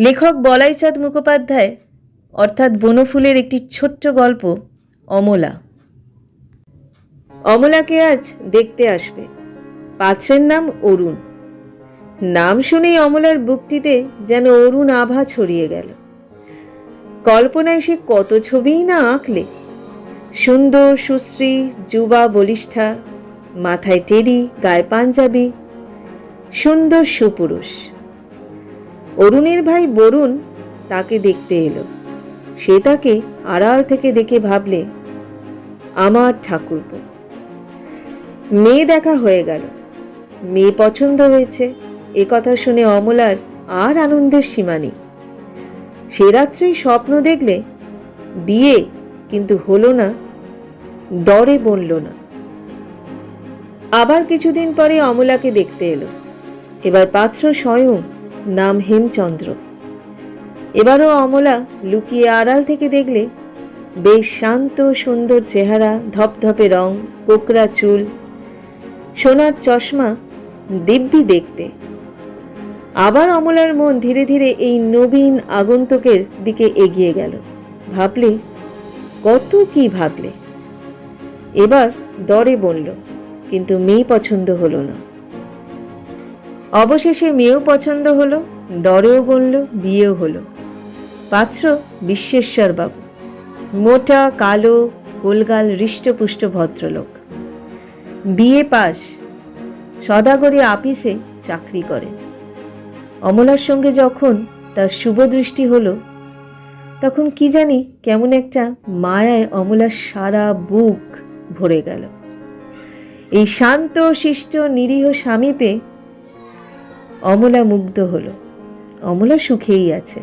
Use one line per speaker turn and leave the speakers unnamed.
লেখক বলাইচাঁদ মুখোপাধ্যায়, অর্থাৎ বনফুলের একটি ছোট্ট গল্প, অমলা। অমলাকে আজ দেখতে আসবে। পাত্রের নাম অরুণ। নাম শুনেই অমলার বুকটিতে যেন অরুণ আভা ছড়িয়ে গেল। কল্পনায় সে কত ছবিই না আঁকলে। সুন্দর, সুশ্রী, যুবা, বলিষ্ঠা, মাথায় টেরি গায়ে পাঞ্জাবি, সুন্দর সুপুরুষ। অরুণের ভাই বরুণ তাকে দেখতে এলো। সে তাকে আড়াল থেকে দেখে ভাবলে, আমার ঠাকুরপো, মেয়ে দেখা হয়ে গেল। মেয়ে পছন্দ হয়েছে। এ কথা শুনে অমলার আর আনন্দের সীমা নেই। সে রাত্রেই স্বপ্ন দেখলে বিয়ে কিন্তু হলো না, দরে বলল না। আবার কিছুদিন পরে অমলাকে দেখতে এলো। এবার পাত্র স্বয়ং নাম হেমচন্দ্র। এবারও অমলা লুকিয়ে আড়াল থেকে দেখলে বেশ শান্ত, সুন্দর চেহারা, ধপধপে রং, কোকড়া চুল, সোনার চশমা, দিব্যি দেখতে। আবার অমলার মন ধীরে ধীরে এই নবীন আগন্তুকের দিকে এগিয়ে গেল। ভাবলে, কত কি ভাবলে? এবার দরে বলল, কিন্তু মেয়ে পছন্দ হলো না। অবশেষে মেয়েও পছন্দ হলো, দরেও বলল, বিয়েও হলো। পাত্র বিশ্বেশ্বর বাবু, মোটা, কালো গোলগাল হৃষ্টপুষ্ট ভদ্রলোক। বিয়ে পাস, সদাগরি আপিসে চাকরি করে। অমলার সঙ্গে যখন তার শুভ দৃষ্টি হলো, তখন কি জানি কেমন একটা মায়ায় অমলার সারা বুক ভরে গেল। এই শান্ত, শিষ্ট, নিরীহ স্বামী পেয়ে অমলা মুগ্ধ হলো। অমলা সুখেই আছে।